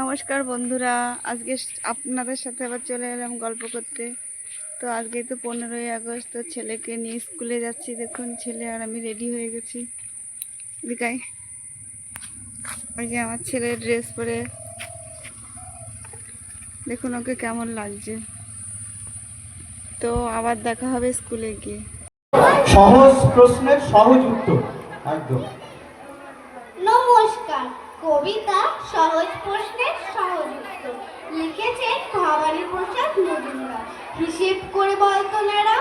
নমস্কার বন্ধুরা। আজকে আপনাদের সাথে আবার চলে এলাম গল্প করতে। তো আজকে তো পনেরোই আগস্ট তো ছেলেকে নিয়ে স্কুলে যাচ্ছি। দেখুন ছেলে আর আমি রেডি হয়ে গেছি। দিকাই ওই যে আমার ছেলের ড্রেস পরে। দেখুন ওকে কেমন লাগছে। তো আবার দেখা হবে স্কুলে গিয়ে। সহজ প্রশ্নের সহজ উত্তর একদম। নমস্কার। কবিতা সহজ প্রশ্নের সহজ উত্তর লিখেছেন ভবানী প্রসাদ মজুমদার। হিসেব করে বলতো নারা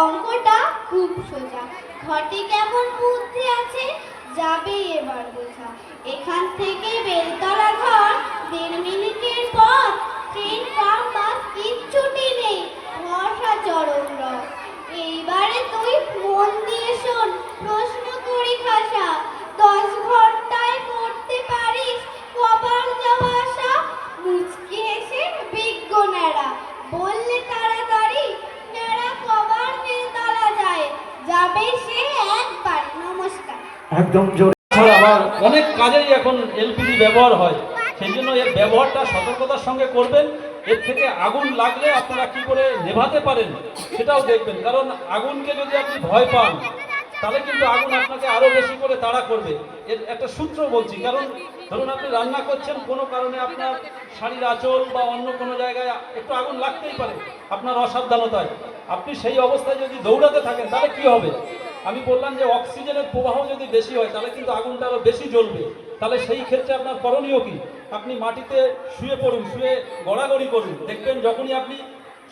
অঙ্কটা খুব সোজা। ঘটে কেমন বুদ্ধি আছে, যাবে এবার বোঝা। এখান থেকে বেলতলা ঘর, দেড় মিনিটের পথ। ট্রেন ট্রাম বাস, কিচ্ছুটি নেই ভরসা চরম রথ এইবারে তুই মন দিয়ে শোন, প্রশ্ন করি খাসা। দশ কবার একদম অনেক কাজেই এখন এলপিজি ব্যবহার হয়। সেই জন্য এর ব্যবহারটা সতর্কতার সঙ্গে করবেন। এর থেকে আগুন লাগলে আপনারা কি করে নেভাতে পারেন, সেটাও দেখবেন। কারণ আগুনকে যদি আপনি ভয় পান তাহলে কিন্তু আগুন আপনাকে আরও বেশি করে তাড়া করবে। এর একটা সূত্র বলছি, কারণ ধরুন আপনি রান্না করছেন, কোনো কারণে আপনার শাড়ির আঁচল বা অন্য কোনো জায়গায় একটু আগুন লাগতেই পারে, আপনার অসাবধানতায়। আপনি সেই অবস্থায় যদি দৌড়াতে থাকেন, তাহলে কি হবে? আমি বললাম যে অক্সিজেনের প্রবাহ যদি বেশি হয়, তাহলে কিন্তু আগুনটা আরও বেশি জ্বলবে। তাহলে সেই ক্ষেত্রে আপনার করণীয় কি? আপনি মাটিতে শুয়ে পড়ুন, শুয়ে গড়াগড়ি করুন। দেখবেন যখনই আপনি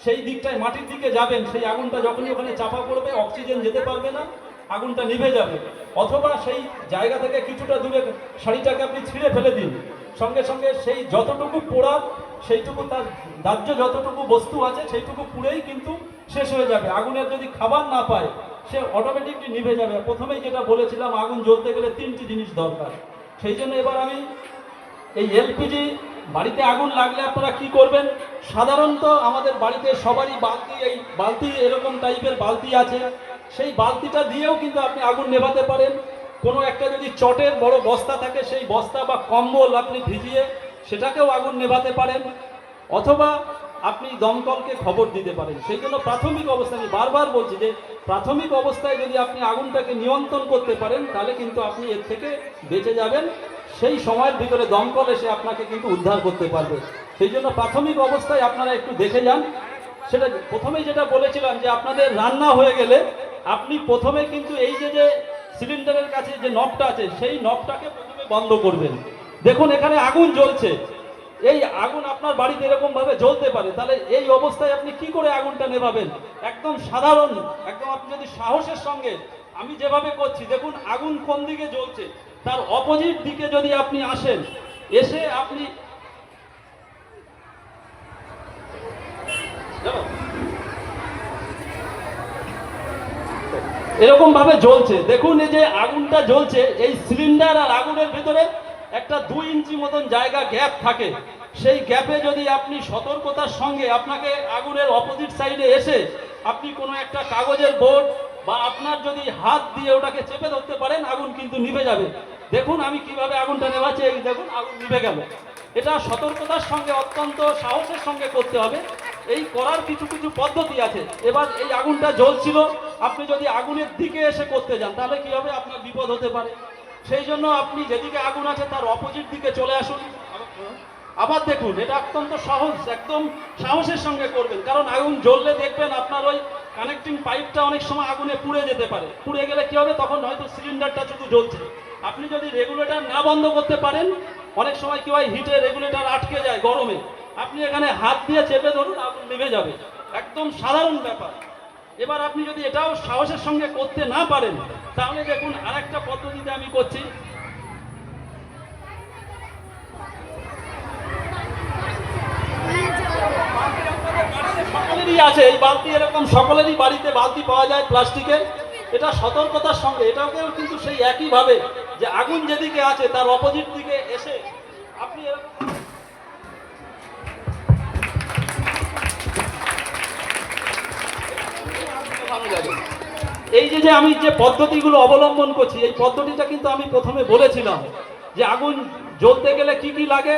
সেই দিকটায় মাটির দিকে যাবেন, সেই আগুনটা যখনই ওখানে চাপা পড়বে, অক্সিজেন যেতে পারবে না। আগুনটা নিভে যাবে। অথবা সেই জায়গা থেকে কিছুটা দূরে শাড়িটাকে আপনি ছিঁড়ে ফেলে দিন। সঙ্গে সঙ্গে সেই যতটুকু পোড়ার সেইটুকু তার দাহ্য যতটুকু বস্তু আছে, সেইটুকু পুড়েই কিন্তু শেষ হয়ে যাবে। আগুনের যদি খাবার না পায়, সে অটোমেটিকলি নিভে যাবে। প্রথমেই যেটা বলেছিলাম, আগুন জ্বলতে গেলে তিনটি জিনিস দরকার। সেই জন্য এবার আমি এই এলপিজি বাড়িতে আগুন লাগলে আপনারা কি করবেন? সাধারণত আমাদের বাড়িতে সবারই বালতি, এই বালতি এরকম টাইপের বালতি আছে। সেই বালতিটা দিয়েও কিন্তু আপনি আগুন নেভাতে পারেন। কোনো একটা যদি চটের বড় বস্তা থাকে, সেই বস্তা বা কম্বল আপনি ভিজিয়ে সেটাকেও আগুন নেভাতে পারেন। অথবা আপনি দমকলকে খবর দিতে পারেন। সেই জন্য প্রাথমিক অবস্থায় আমি বারবার বলছি যে, প্রাথমিক অবস্থায় যদি আপনি আগুনটাকে নিয়ন্ত্রণ করতে পারেন, তাহলে কিন্তু আপনি এর থেকে বেঁচে যাবেন। সেই সময়ের ভিতরে দমকল এসে আপনাকে কিন্তু উদ্ধার করতে পারবে। সেই জন্য প্রাথমিক অবস্থায় আপনারা একটু দেখে যান। সেটা প্রথমেই যেটা বলেছিলাম যে, আপনাদের রান্না হয়ে গেলে আপনি প্রথমে কিন্তু এই যে যে সিলিন্ডারের কাছে যে নবটা আছে, সেই নবটাকে প্রথমে বন্ধ করবেন। দেখুন, এখানে আগুন জ্বলছে। এই আগুন আপনার বাড়িতে এরকম ভাবে জ্বলতে পারে। তাহলে এই অবস্থায় আপনি কি করে আগুনটা নেভাবেন? একদম সাধারণ, একদম আপনি যদি সাহসের সঙ্গে, আমি যেভাবে করছি, দেখুন, আগুন কোন দিকে জ্বলছে? তার অপোজিট দিকে যদি আপনি আসেন, এসে আপনি এরকম ভাবে জ্বলছে। দেখুন এই যে আগুনটা জ্বলছে, এই সিলিন্ডার আর আগুনের ভিতরে একটা দুই ইঞ্চি মতন জায়গা গ্যাপ থাকে। সেই গ্যাপে যদি আপনি সতর্কতার সঙ্গে আপনাকে আগুনের অপোজিট সাইডে এসে আপনি কোনো একটা কাগজের বোর্ড বা আপনার যদি হাত দিয়ে ওটাকে চেপে ধরতে পারেন, আগুন কিন্তু নিভে যাবে। দেখুন আমি কীভাবে আগুনটা নেভাচ্ছি, এই দেখুন আগুন নিভে গেল। এটা সতর্কতার সঙ্গে অত্যন্ত সাহসের সঙ্গে করতে হবে। এই করার কিছু কিছু পদ্ধতি আছে। এবার এই আগুনটা জ্বলছিল আপনি যদি আগুনের দিকে এসে করতে যান, তাহলে কি হবে? আপনার বিপদ হতে পারে। সেই জন্য আপনি যেদিকে আগুন আছে, তার অপোজিট দিকে চলে আসুন। আবার দেখুন, এটা অত্যন্ত সহজ, একদম সাহসের সঙ্গে করবেন। কারণ আগুন জ্বললে দেখবেন আপনার ওই কানেক্টিং পাইপটা অনেক সময় আগুনে পুড়ে যেতে পারে। পুড়ে গেলে কি হবে? তখন হয়তো সিলিন্ডারটা শুধু জ্বলছে। আপনি যদি রেগুলেটর না বন্ধ করতে পারেন, অনেক সময় কি হয়? হিটে রেগুলেটর আটকে যায় গরমে। আপনি এখানে হাত দিয়ে চেপে ধরুন, আগুন নিভে যাবে। একদম সাধারণ ব্যাপার। এবার আপনি যদি এটাও সাহসের সঙ্গে করতে না পারেন তাহলে দেখুন আরেকটা পদ্ধতিতে আমি করছি। সকলেরই আছে এই বালতি এরকম সকলেরই বাড়িতে বালতি পাওয়া যায় প্লাস্টিকের এটা সতর্কতার সঙ্গে এটাকেও কিন্তু সেই একইভাবে যে আগুন যেদিকে আছে তার অপোজিট দিকে এসে আপনি এরকম এই যে যে আমি যে পদ্ধতিগুলো অবলম্বন করছি, এই পদ্ধতিটা কিন্তু আমি প্রথমে বলেছিলাম যে আগুন জ্বলতে গেলে কি কি লাগে?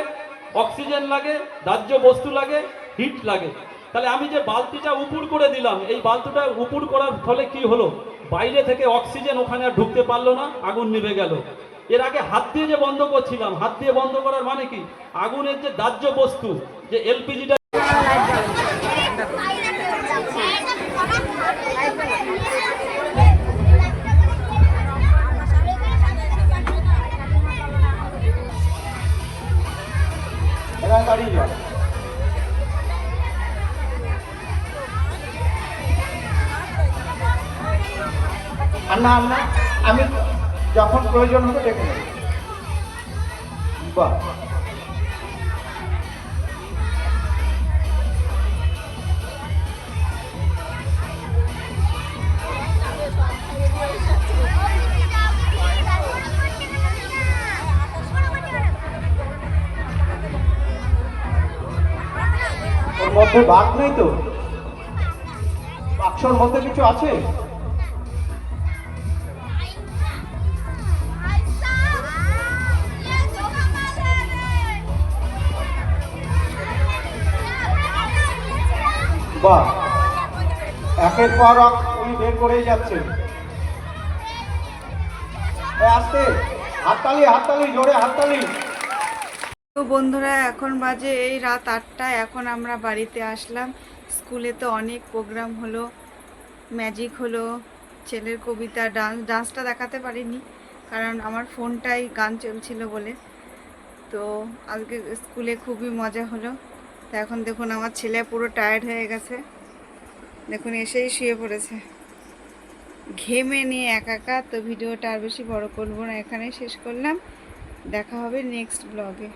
অক্সিজেন লাগে, দাহ্য বস্তু লাগে, হিট লাগে। তাহলে আমি যে বালতিটা উপুর করে দিলাম, এই বালতিটা উপুর করার ফলে কি হলো? বাইরে থেকে অক্সিজেন ওখানে আর ঢুকতে পারল না, আগুন নিভে গেল। এর আগে হাত দিয়ে যে বন্ধ করছিলাম, হাত দিয়ে বন্ধ করার মানে কি? আগুনের যে দাহ্য বস্তু, যে এলপিজিটা দাঁড়িয়ে যাও আর না আমি যখন প্রয়োজন হবে ডেকে নেব। বাহ। মধ্যে বাঘ নেই তো? বাক্সর মধ্যে কিছু আছে? একের পর উনি বের করেই যাচ্ছেন এ, আস্তে হাততালি হাততালি জোরে হাততালি। তো বন্ধুরা, এখন বাজে এই রাত আটটা। এখন আমরা বাড়িতে আসলাম। স্কুলে তো অনেক প্রোগ্রাম হলো, ম্যাজিক হলো, ছেলের কবিতা ডান্স ডান্সটা দেখাতে পারিনি, কারণ আমার ফোনটাই গান চলছিল বলে। তো আজকে স্কুলে খুবই মজা হলো। তো এখন দেখুন, আমার ছেলে পুরো টায়ার্ড হয়ে গেছে। দেখুন, এসেই শুয়ে পড়েছে। ঘেমে নিয়ে একাকা তো ভিডিওটা আর বেশি বড় করব না, এখানেই শেষ করলাম। দেখা হবে নেক্সট ব্লগে।